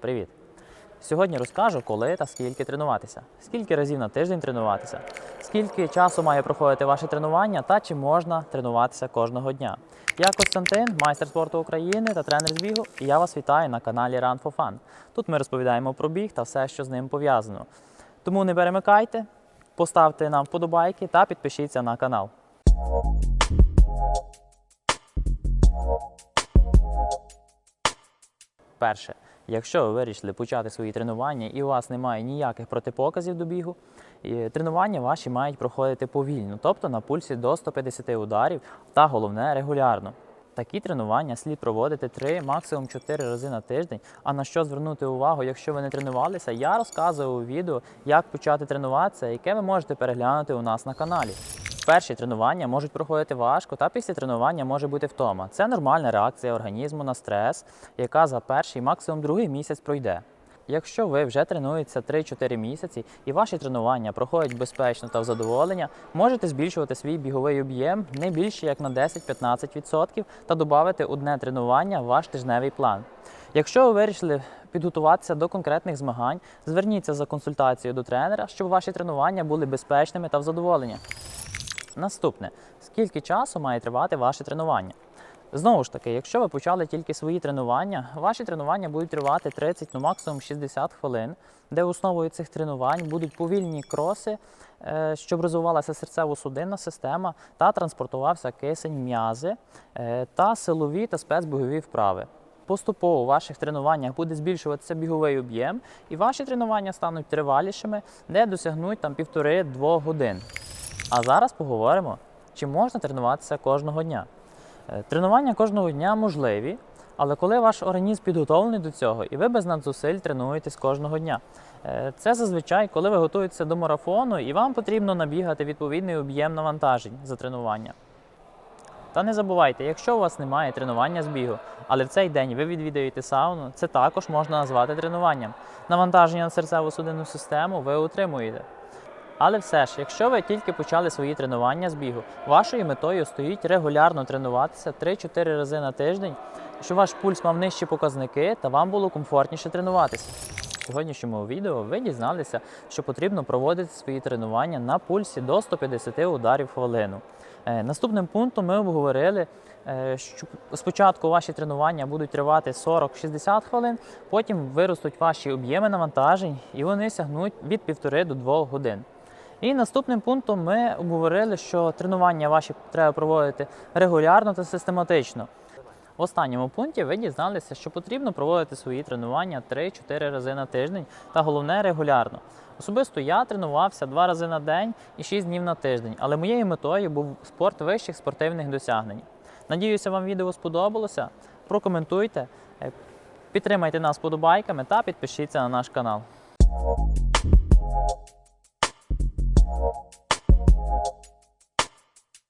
Привіт! Сьогодні розкажу, коли та скільки тренуватися, скільки разів на тиждень тренуватися, скільки часу має проходити ваше тренування та чи можна тренуватися кожного дня. Я Костянтин, майстер спорту України та тренер з бігу, і я вас вітаю на каналі Run for Fun. Тут ми розповідаємо про біг та все, що з ним пов'язано. Тому не перемикайте, поставте нам вподобайки та підпишіться на канал. Перше, якщо ви вирішили почати свої тренування і у вас немає ніяких протипоказів до бігу, тренування ваші мають проходити повільно, тобто на пульсі до 150 ударів та головне регулярно. Такі тренування слід проводити 3, максимум 4 рази на тиждень. А на що звернути увагу, якщо ви не тренувалися, я розказую у відео, як почати тренуватися, яке ви можете переглянути у нас на каналі. Перші тренування можуть проходити важко, та після тренування може бути втома. Це нормальна реакція організму на стрес, яка за перший, максимум другий місяць пройде. Якщо ви вже тренуєтеся 3-4 місяці і ваші тренування проходять безпечно та в задоволення, можете збільшувати свій біговий об'єм не більше як на 10-15% та додати одне тренування в ваш тижневий план. Якщо ви вирішили підготуватися до конкретних змагань, зверніться за консультацією до тренера, щоб ваші тренування були безпечними та в задоволення. Наступне, скільки часу має тривати ваше тренування? Знову ж таки, якщо ви почали тільки свої тренування, ваші тренування будуть тривати 30, ну максимум 60 хвилин, де основою цих тренувань будуть повільні кроси, е, щоб розвивалася серцево-судинна система та транспортувався кисень м'язи е, та силові та спецбігові вправи. Поступово у ваших тренуваннях буде збільшуватися біговий об'єм, і ваші тренування стануть тривалішими, де досягнуть там півтори-двох годин. А зараз поговоримо, чи можна тренуватися кожного дня. Е, Тренування кожного дня можливі, але коли ваш організм підготовлений до цього, і ви без надзусиль тренуєтесь кожного дня. Е, Це зазвичай, коли ви готуєтеся до марафону, і вам потрібно набігати відповідний об'єм навантажень за тренування. Та не забувайте, якщо у вас немає тренування з бігу, але в цей день ви відвідаєте сауну, це також можна назвати тренуванням. Навантаження на серцево-судинну систему ви утримуєте. Але все ж, якщо ви тільки почали свої тренування з бігу, вашою метою стоїть регулярно тренуватися 3-4 рази на тиждень, щоб ваш пульс мав нижчі показники та вам було комфортніше тренуватися. В сьогоднішньому відео ви дізналися, що потрібно проводити свої тренування на пульсі до 150 ударів хвилину. Е, Наступним пунктом ми обговорили, е, що спочатку ваші тренування будуть тривати 40-60 хвилин, потім виростуть ваші об'єми навантажень і вони сягнуть від 1,5 до 2 годин. І наступним пунктом ми обговорили, що тренування ваші треба проводити регулярно та систематично. В останньому пункті ви дізналися, що потрібно проводити свої тренування 3-4 рази на тиждень та головне регулярно. Особисто я тренувався 2 рази на день і 6 днів на тиждень, але моєю метою був спорт вищих спортивних досягнень. Надіюся, вам відео сподобалося. Прокоментуйте, е, підтримайте нас подобайками та підпишіться на наш канал. Thank you.